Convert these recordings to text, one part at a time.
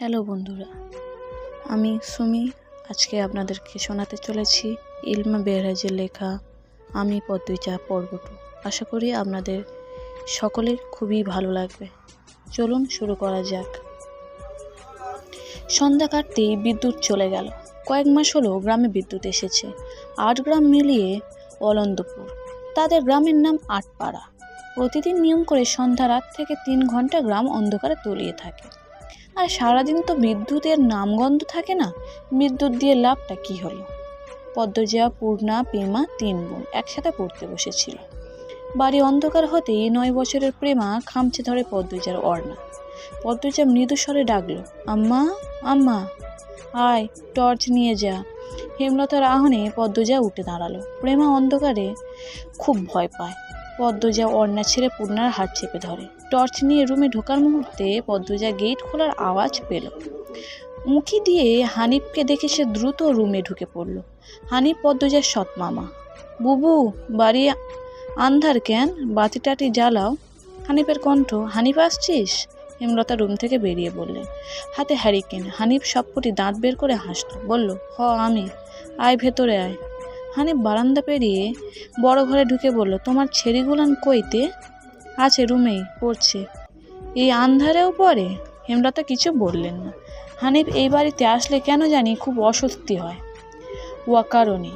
Hello বন্ধুরা, আমি সুমি। আজকে আপনাদেরকে শোনাতে চলেছি ইলমা বেহরাজের লেখা আমি পদ্মজা পর্ব টু আশা করি আপনাদের সকলের খুবই ভালো লাগবে। চলুন শুরু করা যাক। সন্ধ্যা কাটতেই বিদ্যুৎ চলে গেল। কয়েক মাস হলো গ্রামে বিদ্যুৎ এসেছে। আট গ্রাম মিলিয়ে অলন্দপুর তাদের গ্রামের নাম আটপাড়া। প্রতিদিন নিয়ম করে সন্ধ্যা রাত থেকে তিন ঘণ্টা গ্রাম অন্ধকারে তলিয়ে থাকে। আর সারাদিন তো বিদ্যুতের নামগন্ধ থাকে না, বিদ্যুৎ দিয়ে লাভটা কি হলো? পদ্মজা পূর্ণা, পেমা তিন বোন একসাথে পড়তে বসেছিল। বাড়ি অন্ধকার হতেই নয় বছরের প্রেমা খামচে ধরে পদ্মজার অর্ণা পদ্মজা মৃদু স্বরে ডাকলো, আম্মা আম্মা, আয়, টর্চ নিয়ে যা। হেমলতার আহনে পদ্মজা উঠে দাঁড়াল। প্রেমা অন্ধকারে খুব ভয় পায়। পদ্মজা অর্ণা ছেড়ে পূর্ণার হাত চেপে ধরে। টর্চ নিয়ে রুমে ঢোকার মুহূর্তে পদ্মজা গেট খোলার আওয়াজ পেল। উঁকি দিয়ে হানিফকে দেখে সে দ্রুত রুমে ঢুকে পড়ল। হানিফ পদ্মজার সৎ মামা। বুবু, বাড়ি আন্ধার কেন? বাতি টাতি জ্বালাও। হানিফের কণ্ঠ, হানিফ আসছিস? হেমলতা রুম থেকে বেরিয়ে বললেন। হাতে হ্যারিকেন। হানিফ সবকটি দাঁত বের করে হাসল। বলল, হ, আমি। আয় ভেতরে আয়। হানিফ বারান্দা পেরিয়ে বড় ঘরে ঢুকে বলল, তোমার ছেড়িগুলান কইতে? আছে রুমেই, পড়ছে। এই আন্ধারেও পড়ে? হেমলতা কিছু বললেন না। হানিফ এই বাড়িতে আসলে কেন জানি খুব অস্বস্তি হয়। ওয়াকারণে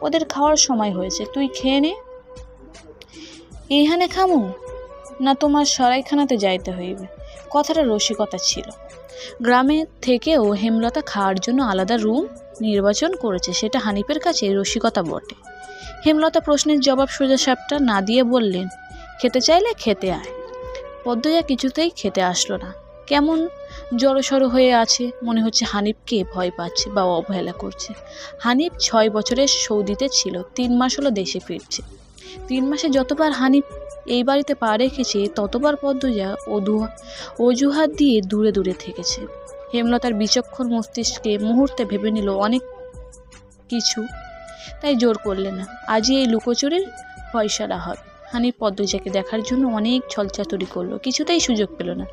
ওদের খাওয়ার সময় হয়েছে, তুই খেয়ে নে। এইখানে খামু? না তোমার সরাইখানাতে যাইতে হইবে। কথাটা রসিকতা ছিল। গ্রামে থেকেও হেমলতা খাওয়ার জন্য আলাদা রুম নির্বাচন করেছে, সেটা হানিফের কাছে রসিকতা বটে। হেমলতা প্রশ্নের জবাব সোজা সাপটা না দিয়ে বললেন খেতে চাইলে খেতে আয়। পদ্মজা কিছুতেই খেতে আসলো না। কেমন জড়সড় হয়ে আছে, মনে হচ্ছে হানিফকে ভয় পাচ্ছে বা অবহেলা করছে। হানিফ ছয় বছরের সৌদিতে ছিল, তিন মাস হলো দেশে ফিরছে। তিন মাসে যতবার হানিফ এই বাড়িতে পা রেখেছে, ততবার পদ্মজা অধুয়া অজুহাত দিয়ে দূরে দূরে থেকেছে। হেমলতার বিচক্ষণ মস্তিষ্কে মুহূর্তে ভেবে নিল, অনেক কিছু। তাই জোর করলে না। আজই এই লুকোচুরির ফয়সালা হবে। হানিফ পদ্মজাকে দেখার জন্য অনেক ছলচাতুরি করল, কিছুতেই সুযোগ পেল না।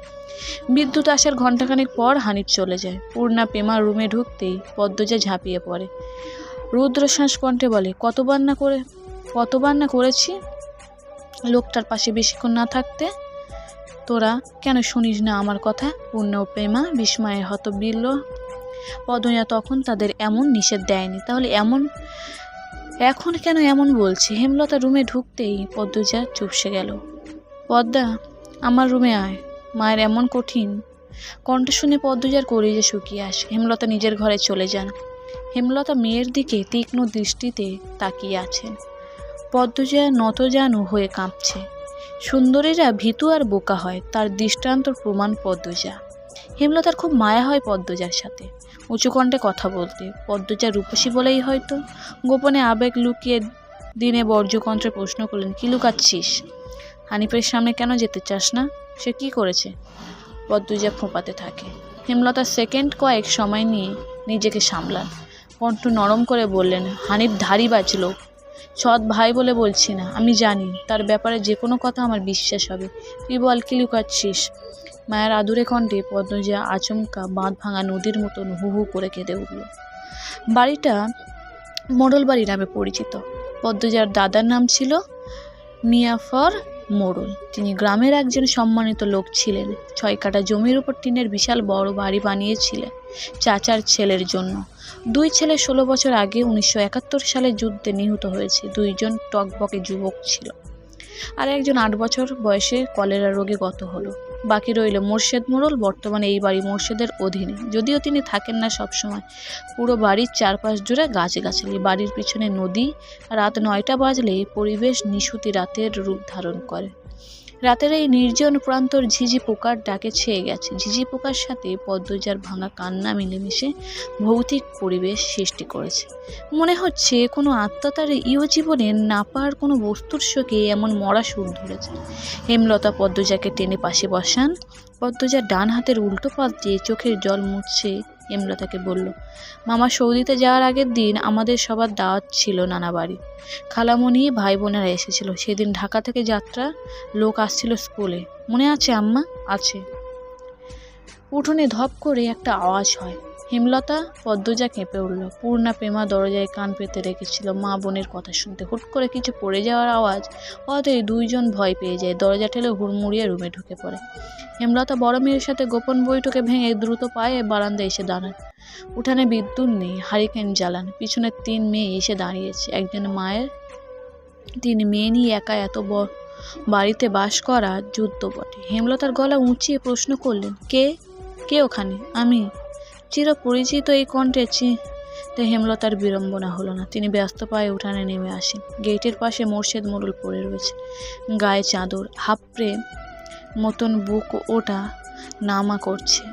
বিদ্যুৎ আসার ঘণ্টাখানেক পর হানিফ চলে যায়। পূর্ণা পেমার রুমে ঢুকতেই পদ্মজা ঝাঁপিয়ে পড়ে। রুদ্রশ্বাস কণ্ঠে বলে, কতবার না করে, কতবার না করেছি লোকটার পাশে বেশিক্ষণ না থাকতে? তোরা কেন শুনিস না আমার কথা? পূর্ণ প্রেমা বিস্ময়ে হত বিল্ল পদ্মজা তখন তাদের এমন নিষেধ দেয়নি। তাহলে এমন এখন কেন এমন বলছে? হেমলতা রুমে ঢুকতেই পদ্মজা চুপসে গেল। পদ্মা, আমার রুমে আয়। মায়ের এমন কঠিন। কণ্ঠ শুনে পদ্মজার করিজে শুকিয়ে আসে। হেমলতা নিজের ঘরে চলে যান। হেমলতা মেয়ের দিকে তীক্ষ্ণ দৃষ্টিতে তাকিয়ে আছেন পদ্মজা নত নতজানু হয়ে কাঁপছে। সুন্দরীরা ভীতু আর বোকা হয়। তার দৃষ্টান্তর প্রমাণ পদ্মজা। হেমলতার খুব মায়া হয় পদ্মজার সাথে। উঁচু কণ্ঠে কথা বলতে। পদ্মজা রূপসী বলেই হয়তো। গোপনে আবেগ লুকিয়ে দিনে বর্জ্যকণ্ঠে প্রশ্ন করলেন, কি লুকাচ্ছিস? হানিফের সামনে কেন যেতে চাস না? সে কি করেছে? পদ্মজা ফোঁপাতে থাকে। হেমলতা সেকেন্ড কয়েক সময় নিয়ে নিজেকে সামলান। কণ্ঠ নরম করে বললেন, হানিফ ধারি বাঁচল সৎ ভাই বলে বলছি না, আমি জানি, তার ব্যাপারে যে কোনো কথা আমার বিশ্বাস হবে। তুই বল, কি লুকাচ্ছিস? মায়ের আদুরে কণ্ঠে পদ্মজা আচমকা বাঁধ ভাঙা নদীর মতন হু হু করে কেঁদে উঠল। বাড়িটা মোড়ল বাড়ি নামে পরিচিত। পদ্মজার দাদার নাম ছিল মিয়াফর মোড়ল। তিনি গ্রামের একজন সম্মানিত লোক ছিলেন। ছয় কাটা জমির উপর টিনের বিশাল বড় বাড়ি বানিয়েছিলেন। চাচার ছেলের জন্য। দুই ছেলে ষোলো বছর আগে উনিশশো একাত্তর সালে যুদ্ধে নিহত হয়েছে। দুইজন টকবকে যুবক ছিল। আর একজন আট বছর বয়সে কলেরা রোগে গত হলো। বাকি রইল মোর্শেদ মোড়ল। বর্তমানে এই বাড়ি মোর্শেদের অধীনে। যদিও তিনি থাকেন না সবসময়। পুরো বাড়ির চারপাশ জুড়ে গাছগাছালি। বাড়ির পিছনে নদী। রাত নয়টা বাজলেই পরিবেশ নিশুতি রাতের রূপ ধারণ করে। রাতের এই নির্জন প্রান্তর ঝিঝি পোকার ডাকে ছেয়ে গেছে। ঝিঝি পোকার সাথে পদ্মজার ভাঙা কান্না মিলেমিশে ভৌতিক পরিবেশ সৃষ্টি করেছে। মনে হচ্ছে কোনো আত্মা তার জীবনে না পাওয়ার কোনো বস্তুর শোকে এমন মরা সুর ধরেছে। হেমলতা পদ্মজাকে টেনে পাশে বসান। পদ্মজা ডান হাতের উল্টো পাত দিয়ে চোখের জল মুছছে হেমলতাকে বলল, মামা, সৌদিতে যাওয়ার আগের দিন আমাদের সবার দাওয়াত ছিল নানা বাড়ি। খালামণি ভাই বোনেরা এসেছিল। সেদিন ঢাকা থেকে যাত্রা, লোক আসছিল স্কুলে। মনে আছে আম্মা? আছে। উঠোনে ধপ করে একটা আওয়াজ হয়। হেমলতা পদ্মজা কেঁপে উঠল। পূর্ণা প্রেমা দরজায় কান পেতে রেখেছিল। মা বোনের কথা শুনতে হুট করে কিছু পড়ে যাওয়ার আওয়াজ হওয়াতেই দুইজন ভয় পেয়ে যায়। দরজা ঠেলে হুড়মুড়িয়ে রুমে ঢুকে পড়ে। হেমলতা বড় মেয়ের সাথে গোপন বৈঠকে ভেঙে দ্রুত পায়ে বারান্দায় এসে দাঁড়ান উঠানে বিদ্যুৎ নেই, হারিকেন জ্বালান। পিছনে তিন মেয়ে এসে দাঁড়িয়েছে। একজন মায়ের, তিন মেয়ে নিয়ে একা এত বড় বাড়িতে বাস করা যুদ্ধ বটে। হেমলতার গলা উঁচিয়ে প্রশ্ন করলেন, কে? কে ওখানে? আমি? চিরপরিচিত এই কণ্ঠে চিনতে হেমলতার বিড়ম্বনা হলো না। তিনি ব্যস্ত পায়ে উঠানে নেমে আসেন। গেটের পাশে মোর্শেদ মোড়ল পড়ে রয়েছে। গায়ে চাদর, হাফড়ে মতন বুক ওটা নামা করছে,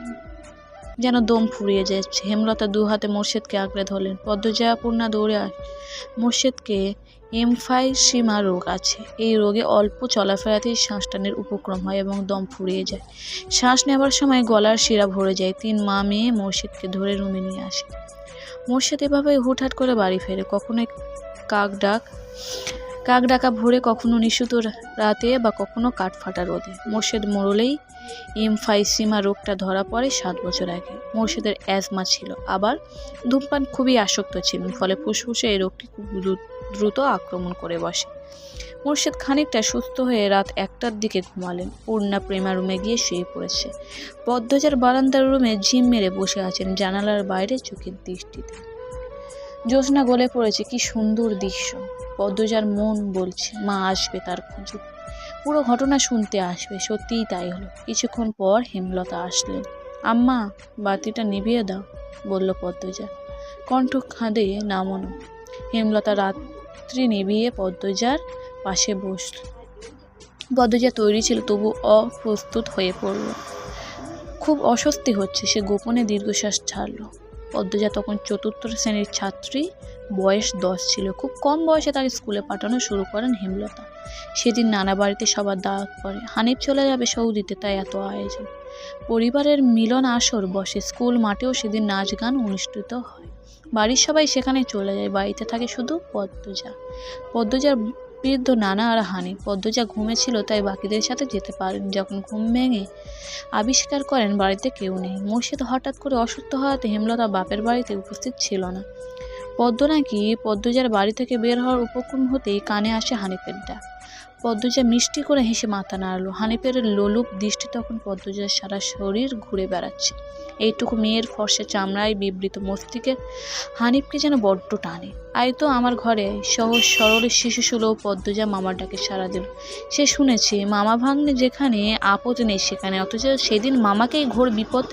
যেন দম ফুরিয়ে যাচ্ছে। হেমলতা দু হাতে মোর্শেদকে আঁকড়ে ধরলেন। পদ্মজয়াপূর্ণা দৌড়ে মোর্শেদকে এমফাইসিমা রোগ আছে। এই রোগে অল্প চলাফেরাতেই শ্বাস টানের উপক্রম হয় এবং দম ফুরিয়ে যায়। শ্বাস নেবার সময় গলার শিরা ভরে যায়। তিন মা মেয়ে মোর্শেদকে ধরে রুমে নিয়ে আসে। মোর্শেদ এভাবে হুটহাট করে বাড়ি ফেরে। কখনো কাক ডাক, কাক ডাকা ভোরে, কখনো নিশুত রাতে বা কখনো কাঠ ফাটা রোদে। মোর্শেদ মরলেই এমফাইসিমা রোগটা ধরা পড়ে সাত বছর আগে। মোর্শেদের অ্যাজমা ছিল। আবার ধূমপান খুবই আসক্ত ছিলেন ফলে ফুসফুসে এই রোগটি খুব দ্রু- দ্রুত আক্রমণ করে বসে। মোর্শেদ খানিকটা সুস্থ হয়ে রাত একটার দিকে ঘুমালেন। পূর্ণা প্রেমা রুমে গিয়ে শুয়ে পড়েছে। পদ্মজার বারান্দার রুমে ঝিম মেরে বসে আছেন জানালার বাইরে চোখের দৃষ্টিতে। জ্যোৎস্না গলে পড়েছে কি সুন্দর দৃশ্য। পদ্মজার মন বলছে, মা আসবে তার খোঁজে। পুরো ঘটনা শুনতে আসবে, সত্যিই তাই হলো। কিছুক্ষণ পর হেমলতা আসলেন। আম্মা, বাতিটা নিভিয়ে দাও, বলল পদ্মজা। কণ্ঠ খাঁদে নামানো। হেমলতা রাত্রি নিভিয়ে পদ্মজার পাশে বসল। পদ্মজা তৈরি ছিল, তবু অপ্রস্তুত হয়ে পড়ল। খুব অস্বস্তি হচ্ছে, সে গোপনে দীর্ঘশ্বাস ছাড়ল। পদ্মজা তখন চতুর্থ শ্রেণির ছাত্রী, বয়স দশ ছিল। খুব কম বয়সে তাকে স্কুলে পাঠানো শুরু করেন হেমলতা। সেদিন নানা বাড়িতে সবার দাওয়াত করে হানিফ চলে যাবে সৌদিতে তাই এত আয়োজন। পরিবারের মিলন আসর বসে, স্কুল মাঠেও সেদিন নাচ গান অনুষ্ঠিত হয়। বাড়ির সবাই সেখানে চলে যায়, বাড়িতে থাকে শুধু পদ্মজা। পদ্মজার বৃদ্ধ নানা আর হানি। পদ্মজা ঘুমেছিল, তাই বাকিদের সাথে যেতে পারেন। যখন ঘুম ভেঙে আবিষ্কার করেন, বাড়িতে কেউ নেই। মুর্শিদ হঠাৎ করে অসুস্থ হওয়াতে হেমলতা বাপের বাড়িতে উপস্থিত ছিল না। পদ্ম নাকি পদ্মজার বাড়ি থেকে বের হওয়ার উপক্রম হতেই কানে আসে হানিফের ডাক পদ্মজা মিষ্টি করে হেসে মাথা নাড়ালো। হানিফের লোলুপ দৃষ্টি তখন পদ্মজার সারা শরীর ঘুরে বেড়াচ্ছে। এইটুকু মেয়ের ফর্সা চামড়ায় বিবৃত মস্তিষ্কের হানিফকে যেন বড্ড টানে। আয় তো আমার ঘরে সহজ সরল শিশু সুলভ পদ্মজা মামার ডাকে সারা দিল। সে শুনেছে, মামা ভাগ্নে যেখানে আপদ নেই সেখানে, অথচ সেদিন মামাকেই ঘোর বিপদ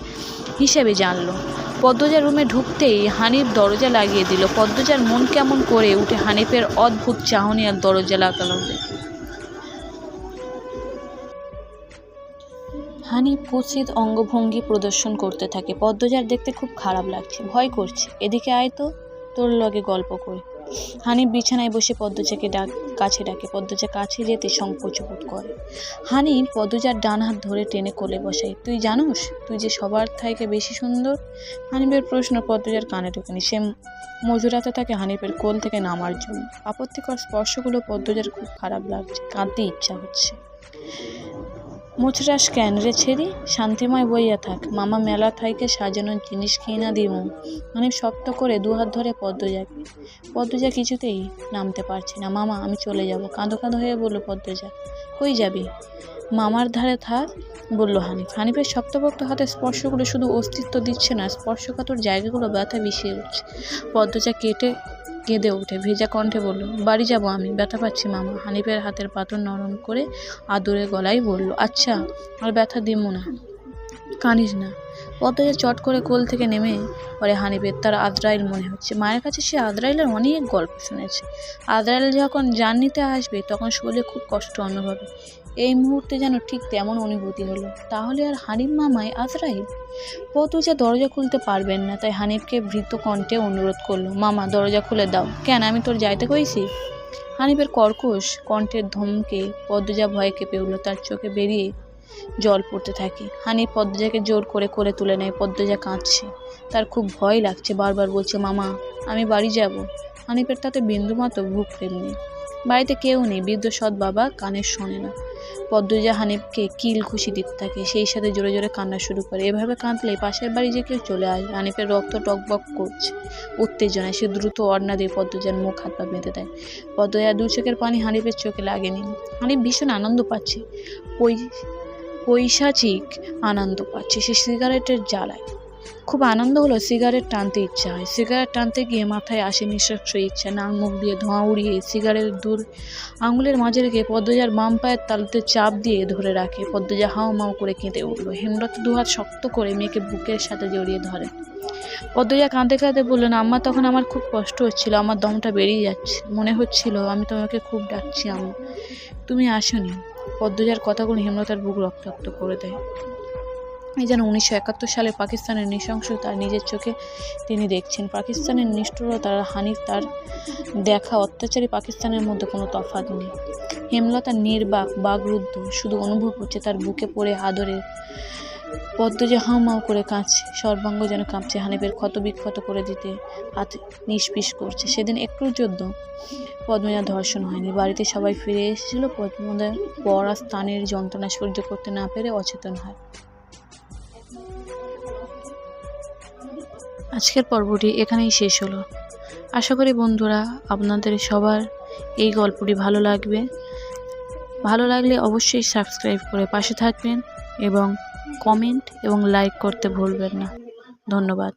হিসেবে জানলো। পদ্মজার রুমে ঢুকতেই হানিফ দরজা লাগিয়ে দিল। পদ্মজার মন কেমন করে উঠে হানিফের অদ্ভুত চাহনি আর দরজা লাগানো হানিফ কুৎসিত অঙ্গভঙ্গি প্রদর্শন করতে থাকে। পদ্মজার দেখতে খুব খারাপ লাগছে। ভয় করছে। এদিকে আয় তো, তোর লগে গল্প করে। হানিফ বিছানায় বসে পদ্মজাকে ডাক, কাছে ডাকে। পদ্মজা কাছে যেতে সংকোচ বোধ করে। হানিফ পদ্মজার ডান হাত ধরে টেনে কোলে বসাই তুই জানোস? তুই যে সবার থেকে বেশি সুন্দর? হানিফের প্রশ্ন পদ্মজার কানে ঢোকেনি। সে মজুরাতে তাকে হানিফের কোল থেকে নামার জন্য। আপত্তিকর স্পর্শগুলো পদ্মজার খুব খারাপ লাগছে, কাঁদতে ইচ্ছা হচ্ছে। মুচরাস কেন রে ছেড়ি? শান্তিময় বইয়া থাক। মামা মেলা থাইকে সাজানোর জিনিস কিনা দিমু। হানিফ শক্ত করে দুহাত ধরে পদ্মজাকে। পদ্মজা কিছুতেই নামতে পারছে না। মামা, আমি চলে যাব। কাঁদো কাঁদো হয়ে বলল পদ্মজা, কই যাবি? মামার ধারে থাক বলল হানিফ। হানিফের শক্তপোক্ত হাতে স্পর্শগুলো শুধু অস্তিত্ব দিচ্ছে না, স্পর্শকাতর জায়গাগুলো ব্যথা বিষিয়ে উঠছে। পদ্মজা কেটে কেঁদে ওঠে ভেজা কণ্ঠে বলল, বাড়ি যাব আমি, ব্যথা পাচ্ছি মামা। হানিফের হাতের পাথর নরম করে আদরে গলায় বলল আচ্ছা আর ব্যথা দিমু না কানিস না। পদ্মজা চট করে কোল থেকে নেমে পরে হানিফের, তার আদ্রাইল মনে হচ্ছে। মায়ের কাছে সে আদ্রাইলের অনেক গল্প শুনেছে। আদ্রাইল যখন জার্নিতে আসবে, তখন শরীরে খুব কষ্ট অনুভবে এই মুহূর্তে যেন ঠিক তেমন অনুভূতি হলো। তাহলে আর হানিফ মামাই আজরাইল? পদ্মজা দরজা খুলতে পারবেন না, তাই হানিফকে ভৃত কণ্ঠে অনুরোধ করল, মামা, দরজা খুলে দাও। কেন, আমি তোর যাইতে কইছি? হানিফের কর্কশ কণ্ঠের ধমকে পদ্মজা ভয়ে কেঁপে উঠল, তার চোখে বেরিয়ে জল পড়তে থাকে। হানিফ পদ্মজাকে জোর করে করে তুলে নেয়, পদ্মজা কাঁদছে। তার খুব ভয় লাগছে, বারবার বলছে, মামা, আমি বাড়ি যাব। হানিফের তাতে বিন্দুমাত্র ভূ প্রেম নেই। বাড়িতে কেউ নেই, বৃদ্ধ সৎ বাবা কানের শোনে না। পদ্মজা হানিফকে কিল খুশি দিতে থাকে, সেই সাথে জোরে জোরে কান্না শুরু করে। এভাবে কাঁদলে পাশের বাড়ি যে কেউ চলে আসবে হানিফের রক্ত টকবক করছে। উত্তেজনায় সে দ্রুত অর্ণা দিয়ে পদ্মজার মুখ হাত পা বেঁধে দেয়। পদ্মজা দু চোখের পানি হানিফের চোখে লাগেনি। হানিফ ভীষণ আনন্দ পাচ্ছে। পৈশাচিক আনন্দ পাচ্ছে। সে সিগারেটের জ্বালায়। খুব আনন্দ হলো, সিগারেট টানতে ইচ্ছা হয়। সিগারেট টানতে গিয়ে মাথায় আসে নিঃশ্বাস ইচ্ছা, নাক মুখ দিয়ে ধোঁয়া উড়িয়ে সিগারেট দূর আঙুলের মাঝে রেখে পদ্মজার বাম পায়ের তালুতে চাপ দিয়ে ধরে রাখে। পদ্মজা হাও মাও করে কেঁদে উঠল। হেমরত দুহাত শক্ত করে মেয়েকে বুকের সাথে জড়িয়ে ধরে। পদ্মজা কাঁদতে কাঁদতে বললেন আম্মা, তখন আমার খুব কষ্ট হচ্ছিল। আমার দমটা বেরিয়ে যাচ্ছে। মনে হচ্ছিল, আমি তোমাকে খুব ডাকছি, আম্মা। তুমি আসোনি। পদ্মজার কথাগুলো হেমলতার বুক রক্তাক্ত করে দেয়। যেন উনিশশো একাত্তর সালে পাকিস্তানের নৃশংস তার নিজের চোখে তিনি দেখছেন। পাকিস্তানের নিষ্ঠুরতার হানিফ তার দেখা অত্যাচারী পাকিস্তানের মধ্যে কোনো তফাৎ নেই। হেমলতা নির্বাক বাগরুদ্ধ শুধু অনুভব হচ্ছে তার বুকে পড়ে আদরে। পদ্মজা হাও মাও করে কাঁদছে, সর্বাঙ্গ যেন কাঁপছে হানিফের ক্ষত বিক্ষত করে দিতে হাত নিষ্পিস করছে। সেদিন একটুর জন্য পদ্মজা ধর্ষণ হয়নি। বাড়িতে সবাই ফিরে এসেছিল পদ্মজা পড়া স্থানের যন্ত্রণা সহ্য করতে না পেরে অচেতন হয়। আজকের পর্বটি এখানেই শেষ হলো। আশা করি বন্ধুরা, আপনাদের সবার এই গল্পটি ভালো লাগবে। ভালো লাগলে অবশ্যই সাবস্ক্রাইব করে পাশে থাকবেন এবং কমেন্ট এবং লাইক করতে ভুলবেন না। ধন্যবাদ।